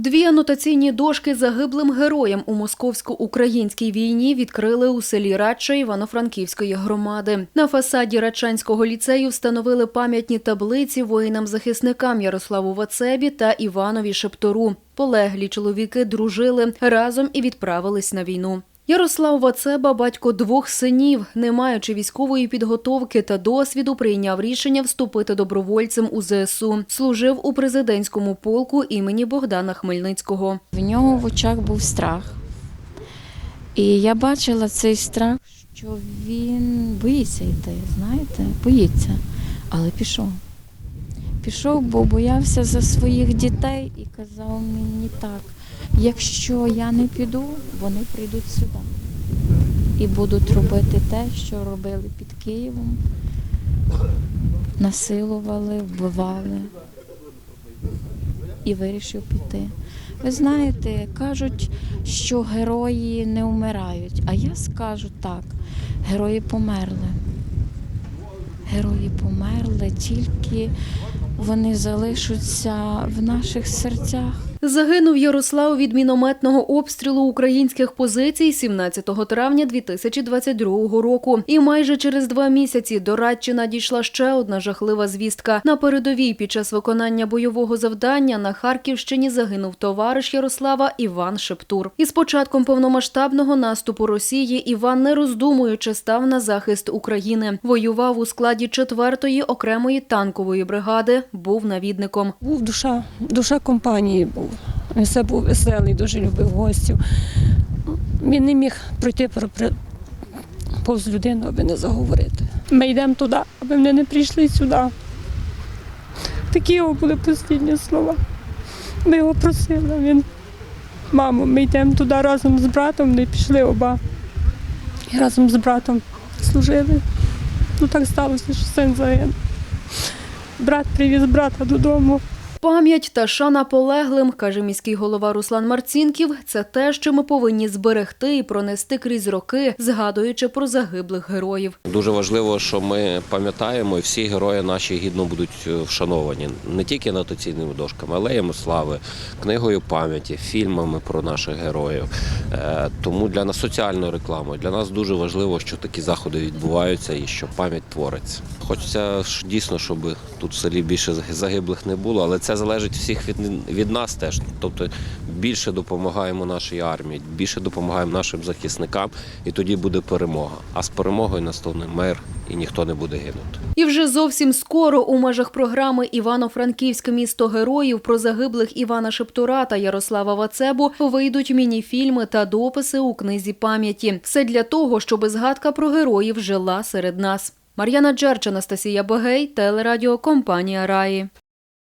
Дві анотаційні дошки загиблим героям у московсько-українській війні відкрили у селі Радча Івано-Франківської громади. На фасаді Радчанського ліцею встановили пам'ятні таблиці воїнам-захисникам Ярославу Вацебі та Іванові Шептору. Полеглі чоловіки дружили разом і відправились на війну. Ярослав Вацеба, батько двох синів, не маючи військової підготовки та досвіду, прийняв рішення вступити добровольцем у ЗСУ. Служив у президентському полку імені Богдана Хмельницького. В нього в очах був страх. І я бачила цей страх, що він боїться йти, знаєте, боїться, але пішов. Пішов, бо боявся за своїх дітей і казав мені так, якщо я не піду, вони прийдуть сюди і будуть робити те, що робили під Києвом. Насилували, вбивали і вирішив піти. Ви знаєте, кажуть, що герої не вмирають, а я скажу так: герої померли. Герої померли, тільки вони залишаться в наших серцях. Загинув Ярослав від мінометного обстрілу українських позицій 17 травня 2022 року. І майже через два місяці до Радчі надійшла ще одна жахлива звістка. На передовій під час виконання бойового завдання на Харківщині загинув товариш Ярослава Іван Шептур. Із початком повномасштабного наступу Росії Іван, не роздумуючи, став на захист України. Воював у складі 4-ї окремої танкової бригади, був навідником. Був душа, душа компанії був. Він все був веселий, дуже любив гостів. Він не міг пройти про- повз людину, аби не заговорити. Ми йдемо туди, аби вони не прийшли сюди. Такі його були постійні слова. Ми його просили. Він, мамо, ми йдемо туди разом з братом, не пішли оба. І разом з братом служили. Ну так сталося, що син загинув. Брат привіз брата додому. Пам'ять та шана полеглим, каже міський голова Руслан Марцінків, це те, що ми повинні зберегти і пронести крізь роки, згадуючи про загиблих героїв. Дуже важливо, що ми пам'ятаємо, і всі герої наші гідно будуть е, вшановані не тільки анотаційними дошками, але й слави, книгою пам'яті, фільмами про наших героїв. Е, Тому для нас соціальної реклами для нас дуже важливо, що такі заходи відбуваються і що пам'ять твориться. Хочеться дійсно, щоб тут в селі більше загиблих не було, але це залежить всіх від, від нас теж. Тобто більше допомагаємо нашій армії, більше допомагаємо нашим захисникам, і тоді буде перемога. А з перемогою настане мир і ніхто не буде гинути. І вже зовсім скоро у межах програми Івано-Франківське місто героїв про загиблих Івана Шептура та Ярослава Вацебу вийдуть міні-фільми та дописи у книзі пам'яті. Все для того, щоб згадка про героїв жила серед нас. Мар'яна Джерч, Анастасія Богей, телерадіокомпанія Раї.